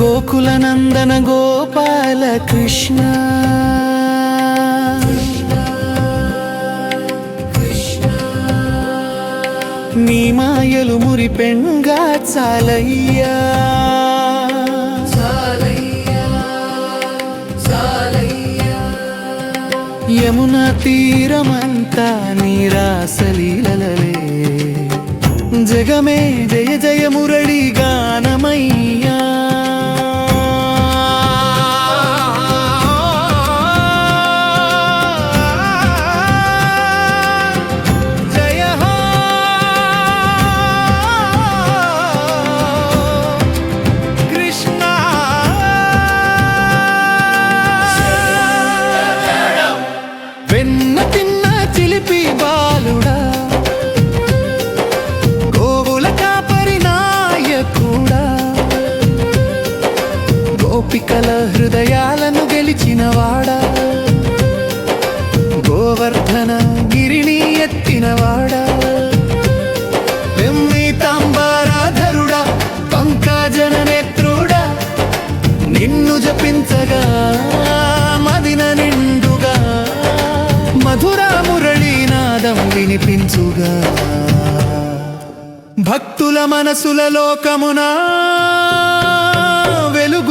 గోకులనందన గోపాల కృష్ణ నీ మాయలు మురిపెంగా చాలయ్యా. యమున తీరమంతా నీరాసలీలలే జగమే జయ జయ మురళి గానమయ్యా. హృదయాలను గెలిచినవాడా? గోవర్ధన గిరిని ఎత్తినవాడా? తాంబారాధరుడా పంకాజన నేత్రుడా నిన్ను జపించగా మదిన నిండుగా మధురా మురళీనాదం వినిపించుగా. భక్తుల మనసుల లోకమున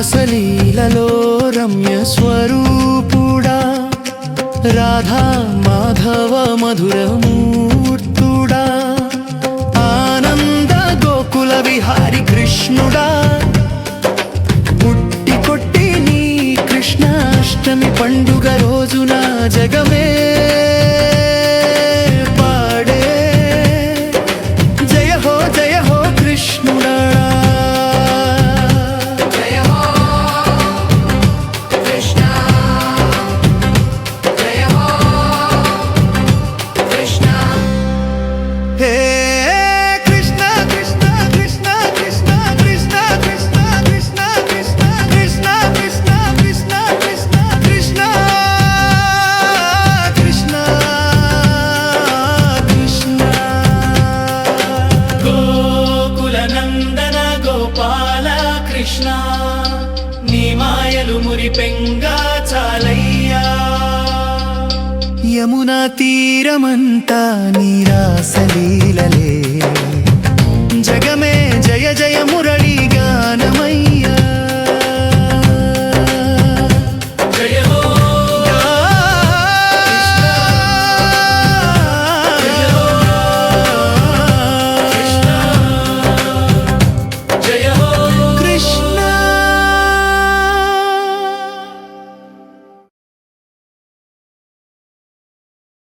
రాసలీలలో రమ్య స్వరూపుడా రాధా మాధవ మధురమూర్తుడా ఆనంద గోకుల విహారి కృష్ణుడా పుట్టి కొట్టి నీ కృష్ణాష్టమి పండుగ రోజున జగమే నందన గోపాల కృష్ణ నీ మాయలు మురిపెంగా చాలయ్యా. యమునా తీరమంతా నీరాసలీలలే జగమే జయ జయము